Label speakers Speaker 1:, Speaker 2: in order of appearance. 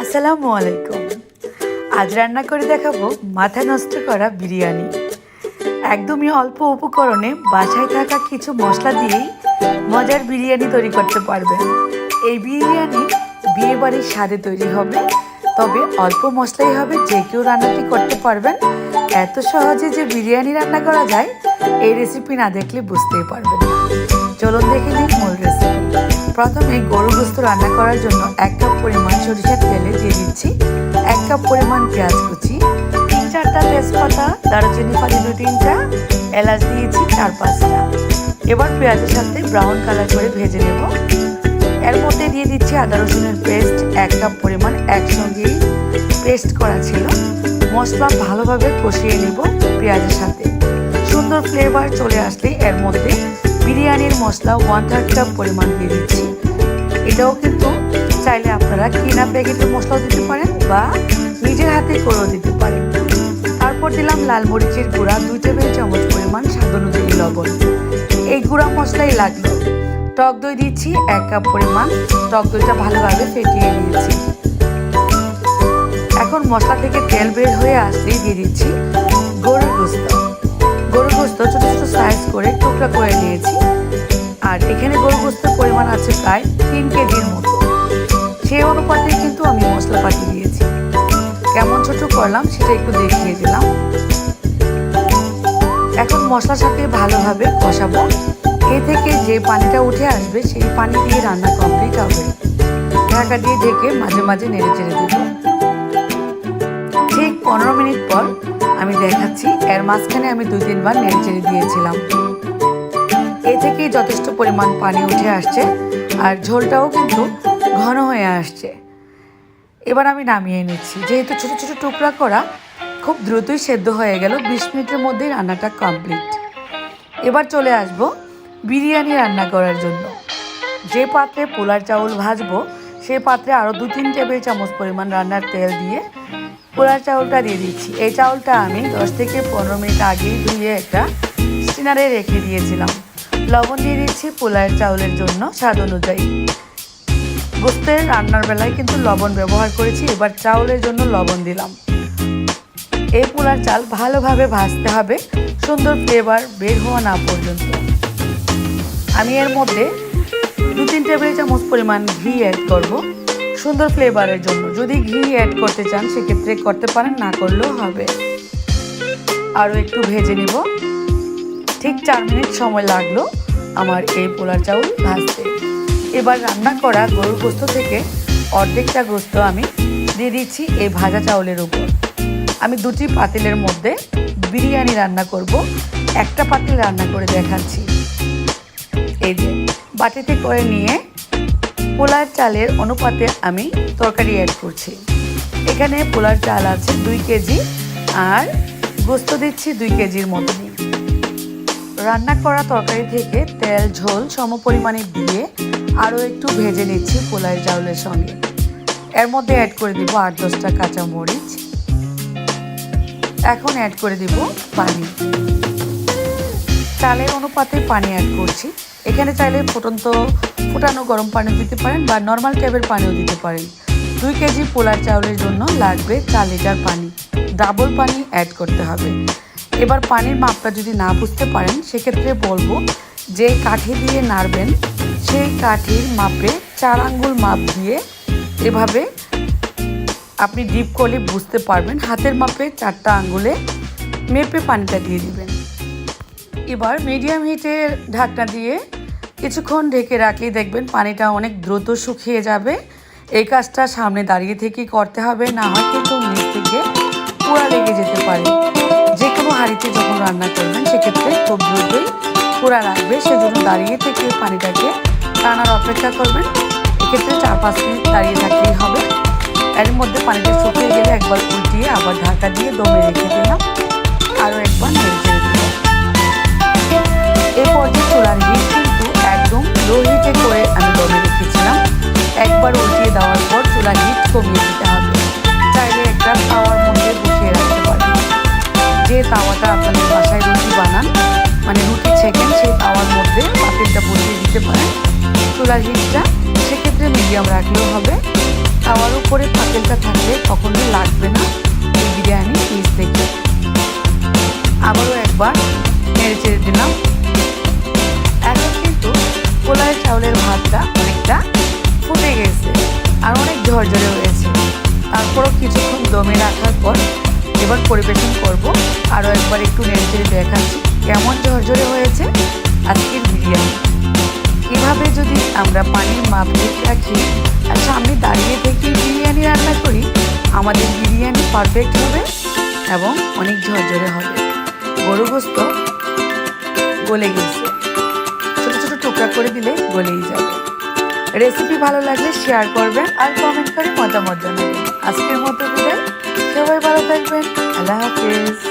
Speaker 1: আসসালামু আলাইকুম। আজ রান্না করে দেখাবো মাথা নষ্ট করা বিরিয়ানি। একদমই অল্প উপকরণে বাসায় থাকা কিছু মশলা দিয়েই মজার বিরিয়ানি তৈরি করতে পারবেন এই বিরিয়ানি বিয়ে বাড়ির স্বাদে তৈরি হবে, তবে অল্প মশলাই হবে, যে কেউ রান্নাটি করতে পারবেন। এত সহজে যে বিরিয়ানি রান্না করা যায়, এই রেসিপি না দেখলে বুঝতেই পারবেন না। চলুন দেখে নিন মূল রেসিপি প্রথমে গরু গোস্ত রান্না করার জন্য এক কাপ পরিমাণ সরিষার তেলে দিয়ে দিচ্ছি এক কাপ পরিমাণ পেঁয়াজ কুচি, তিন চারটা তেজপাতা, দারুচিনি ফালি দু তিনটা এলাচ দিয়েছি চার পাঁচটা। এবার পেঁয়াজের সাথে ব্রাউন কালার করে ভেজে নেব। এর মধ্যে দিয়ে দিচ্ছি আদা রসুনের পেস্ট এক কাপ পরিমাণ একসঙ্গেই পেস্ট করা ছিল। মশলা ভালোভাবে কষিয়ে নেব পেঁয়াজের সাথে। সুন্দর ফ্লেভার চলে আসলে এর মধ্যে। বিরিয়ানির মশলা ওয়ান থার্ড কাপ পরিমাণ দিয়ে দিচ্ছি। এটাও কিন্তু চাইলে আপনারা কিনা প্যাকেটের মশলাও দিতে পারেন বা নিজের হাতে করেও দিতে পারেন। তারপর দিলাম লাল মরিচের গুঁড়া, দুই টেবিল চামচ পরিমাণ স্বাদ অনুযায়ী লবণ। এই গুঁড়া মশলাই লাগল। টক দই দিচ্ছি, এক কাপ পরিমাণ। টক দইটা ভালোভাবে ফেটিয়ে নিয়েছি। এখন মশলা থেকে তেল বের হয়ে আসলেই দিয়ে দিচ্ছি গরুর গোস্ত। সাইজ করে টুকরা করে নিয়েছি। আর এখানে গরু গোস্তের পরিমাণ আছে প্রায় তিন কেজির মতো। সেই অনুপাতে কিন্তু আমি মশলা মশলাপাতি দিয়েছি। কেমন ছোট করলাম সেটা একটু দেখিয়ে দিলাম। এখন মশলার সাথে ভালোভাবে কষাবো। এ থেকে যে পানিটা উঠে আসবে সেই পানি দিয়ে রান্না কমপ্লিট হবে। ঢাকা দিয়ে ঢেকে মাঝে মাঝে নেড়ে চেড়ে দেব। ঠিক পনেরো মিনিট পর আমি দেখাচ্ছি। এর মাঝখানে আমি দুই তিনবার নেড়ে চেড়ে দিয়েছিলাম। এ থেকেই যথেষ্ট পরিমাণ পানি উঠে আসছে আর ঝোলটাও কিন্তু ঘন হয়ে আসছে। এবার আমি নামিয়ে নিচ্ছি। যেহেতু ছোট ছোট টুকরা করা, খুব দ্রুতই সেদ্ধ হয়ে গেল। বিশ মিনিটের মধ্যেই রান্নাটা কমপ্লিট। এবার চলে আসব বিরিয়ানি রান্না করার জন্য। যে পাত্রে পোলার চাউল ভাজবো সেই পাত্রে আরও দু তিন টেবিল চামচ পরিমাণ রান্নার তেল দিয়ে পোলার চাউলটা দিয়ে দিচ্ছি। এই চাউলটা আমি দশ থেকে পনেরো মিনিট আগেই ধুয়ে একটা স্টিনারে রেখে দিয়েছিলাম। লবণ দিয়ে দিচ্ছি পোলার চাউলের জন্য স্বাদ অনুযায়ী। গোস্তের রান্নার বেলায় কিন্তু লবণ ব্যবহার করেছি, এবার চাউলের জন্য লবণ দিলাম। এই পোলার চাল ভালোভাবে ভাজতে হবে, সুন্দর ফ্লেভার বের হওয়া না পর্যন্ত। আমি এর মধ্যে দু তিন টেবিল চামচ পরিমাণ ঘি অ্যাড করব। সুন্দর ফ্লেভারের জন্য। যদি ঘি অ্যাড করতে চান, সেক্ষেত্রে করতে পারেন, না করলেও হবে। আরও একটু ভেজে নিব। ঠিক চার মিনিট সময় লাগল আমার এই পোলার চাউল ভাজতে। এবার রান্না করা গরুর গোস্ত থেকে অর্ধেকটা গোস্ত আমি দিয়ে দিচ্ছি এই ভাজা চাউলের উপর। আমি দুটি পাতিলের মধ্যে বিরিয়ানি রান্না করব। একটা পাতিল রান্না করে দেখাচ্ছি। এই যে বাটিতে করে নিয়ে পোলার চালের অনুপাতে আমি তরকারি অ্যাড করছি। এখানে পোলার চাল আছে দুই কেজি আর গোস্ত দিচ্ছি দুই কেজির মতনই। রান্না করা তরকারি থেকে তেল, ঝোল সম পরিমাণে দিয়ে আরও একটু ভেজে নিচ্ছি পোলার চাউলের সঙ্গে। এর মধ্যে অ্যাড করে দিব আট দশটা কাঁচা মরিচ এখন অ্যাড করে দিব পানি। চালের অনুপাতে পানি অ্যাড করছি। এখানে চাইলে ফুটন্ত ফুটানো গরম পানি দিতে পারেন বা নর্মাল ট্যাবের পানিও দিতে পারেন। দুই কেজি পোলার চাউলের জন্য লাগবে চার লিটার পানি। ডাবল পানি অ্যাড করতে হবে। এবার পানির মাপটা যদি না বুঝতে পারেন, সেক্ষেত্রে বলব যে কাঠি দিয়ে নাড়বেন, সেই কাঠির মাপে চার আঙ্গুল মাপ দিয়ে এভাবে আপনি ডিপ করলে বুঝতে পারবেন। হাতের মাপে চারটা আঙ্গুলে মেপে পানিটা দিয়ে দিবেন। এবার মিডিয়াম হিটে ঢাকনা দিয়ে কিছুক্ষণ ঢেকে রাখলেই দেখবেন পানিটা অনেক দ্রুত শুকিয়ে যাবে। এই কাজটা সামনে দাঁড়িয়ে থেকেই করতে হবে, না হয় কিন্তু নিচ থেকে পোড়া লেগে যেতে পারে। যে কোনো হাঁড়িতে যখন রান্না করবেন, সেক্ষেত্রে খুব দ্রুতই পোড়া লাগবে। সেজন্য দাঁড়িয়ে থেকে পানিটাকে টানার অপেক্ষা করবেন। এক্ষেত্রে চার পাঁচ মিনিট দাঁড়িয়ে থাকলেই হবে। এর মধ্যে পানিটা শুকিয়ে গেলে একবার উল্টিয়ে আবার ঢাকা দিয়ে দমে রেখে দিলাম। পারেন হিটটা সেক্ষেত্রে মিডিয়াম রাখলেও হবে। তাওয়ার উপরে পাতিলটা থাকলে কখনো লাগবে না, এই বিরিয়ানি পিস থেকে আবারও একবার নেড়ে চেড়ে দিলাম। এখন কিন্তু পোলার চাউলের ভাতটা অনেকটা ফুটে গেছে, আর অনেক ঝরঝরে হয়েছে। তারপরও কিছুক্ষণ দমে রাখার পর এবার পরিবেশন করব। আরও একবার একটু নেড়ে চেড়ে দেখাচ্ছি কেমন ঝরঝরে হয়েছে আজকের বিরিয়ানি। এভাবে যদি আমরা পানির মাপ ঠিক রাখি আর সামনে দাঁড়িয়ে থেকে বিরিয়ানি রান্না করি, আমাদের বিরিয়ানি পারফেক্ট হবে এবং অনেক ঝরঝরে হবে। গরু গোস্ত গলে গেছে। ছোটো ছোটো টুকরা করে দিলে গলেই যাবে। রেসিপি ভালো লাগলে শেয়ার করবেন আর কমেন্ট করে মতামত জানাবেন। আজকের মতো বিদায়। সবাই ভালো থাকবেন। আল্লাহ হাফিজ।